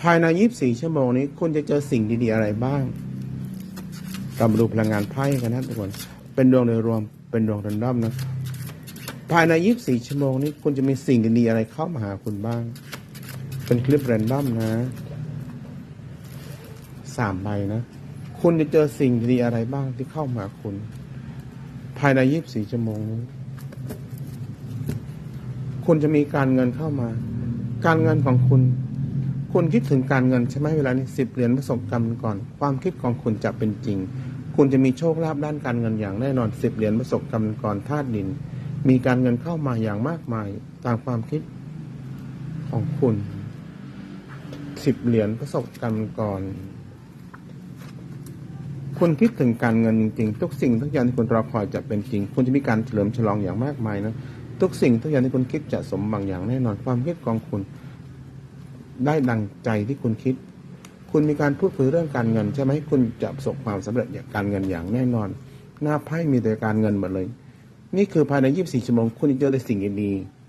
ภายใน 24 ชั่วโมงนี้ คุณจะเจอสิ่งดีๆอะไรบ้างเรามาดูพลังงานไพ่กันนะทุกคน เป็นดวงโดยรวม เป็นดวงรันดอมนะ ภายใน 24 ชั่วโมงนี้ คุณจะมีสิ่งดีๆอะไรเข้ามาหาคุณบ้าง เป็นคลิปแรนดอมนะสามใบนะ คุณจะเจอสิ่งดีอะไรบ้างที่เข้ามาหาคุณ ภายใน 24 ชั่วโมงนี้ คุณจะมีการเงินเข้ามา การเงินของคุณ คุณคิดถึงการเงินใช่ไหมเวลานี้สิบเหรียญประสบกรรมก่อน ความคิดของคุณจะเป็นจริง คุณจะมีโชคลาภด้านการเงินอย่างแน่นอนสิบเหรียญประสบกรรมก่อนธาตุดิน มีการเงินเข้ามาอย่างมากมายตามความคิดของคุณสิบเหรียญประสบกรรมก่อน คุณคิดถึงการเงินจริงๆ ทุกสิ่งทุกอย่างที่คุณรอคอยจะเป็นจริง คุณจะมีการเฉลิมฉลองอย่างมากมายนะ ทุกสิ่งทุกอย่างที่คุณคิดจะสมหวังอย่างแน่นอนความคิดของคุณ ได้ดังใจที่คุณคิด คุณมีการพูดคุยเรื่องการเงิน ใช่ไหมคุณจะประสบความสำเร็จอย่างการเงินอย่างแน่นอน หน้าไพ่มีแต่การเงินหมดเลย นี่คือภายใน 24 ชั่วโมง คุณจะเจอแต่สิ่งดีๆ